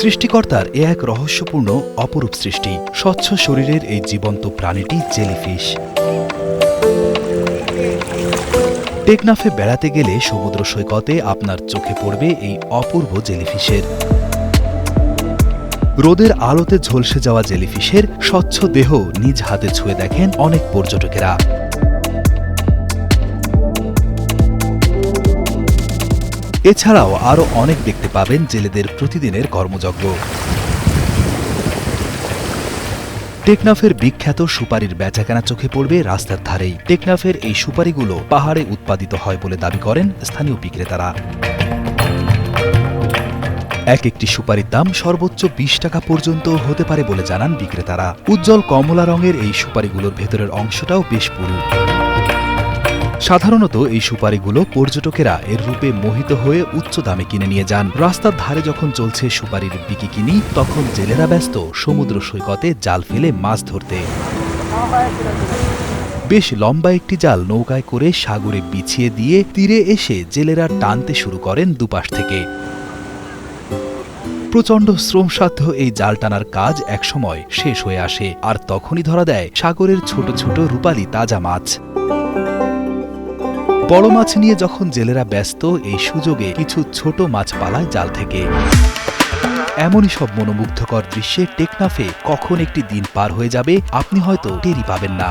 সৃষ্টিকর্তার এ এক রহস্যপূর্ণ, অপরূপ সৃষ্টি, স্বচ্ছ শরীরের এই জীবন্ত প্রাণীটি জেলিফিশ। টেকনাফে বেড়াতে গেলে সমুদ্র সৈকতে আপনার চোখে পড়বে এই অপূর্ব জেলিফিশের। রোদের আলোতে ঝলসে যাওয়া জেলিফিশের স্বচ্ছ দেহ নিজ হাতে ছুঁয়ে দেখেন অনেক পর্যটকেরা। এছাড়াও আরও অনেক দেখতে পাবেন জেলেদের প্রতিদিনের কর্মযজ্ঞ। টেকনাফের বিখ্যাত সুপারির বেচাকেনা চোখে পড়বে রাস্তার ধারেই। টেকনাফের এই সুপারিগুলো পাহাড়ে উৎপাদিত হয় বলে দাবি করেন স্থানীয় বিক্রেতারা। এক একটি সুপারির দাম সর্বোচ্চ বিশ টাকা পর্যন্ত হতে পারে বলে জানান বিক্রেতারা। উজ্জ্বল কমলা রঙের এই সুপারিগুলোর ভেতরের অংশটাও বেশ পুরু। সাধারণত এই সুপারিগুলো পর্যটকেরা এর রূপে মোহিত হয়ে উচ্চ দামে কিনে নিয়ে যান। রাস্তার ধারে যখন চলছে সুপারির বিকি কিনি তখন জেলেরা ব্যস্ত সমুদ্র সৈকতে জাল ফেলে মাছ ধরতে। বেশ লম্বা একটি জাল নৌকায় করে সাগরে বিছিয়ে দিয়ে তীরে এসে জেলেরা টানতে শুরু করেন দুপাশ থেকে। প্রচণ্ড শ্রমসাধ্য এই জাল টানার কাজ একসময় শেষ হয়ে আসে, আর তখনই ধরা দেয় সাগরের ছোট ছোট রূপালী তাজা মাছ। বড় মাছ নিয়ে যখন জেলেরা ব্যস্ত, এই সুযোগে কিছু ছোট মাছ পালায় জাল থেকে। এমনই সব মনোমুগ্ধকর দৃশ্যে টেকনাফে কখন একটি দিন পার হয়ে যাবে, আপনি হয়তো টেরি পাবেন না।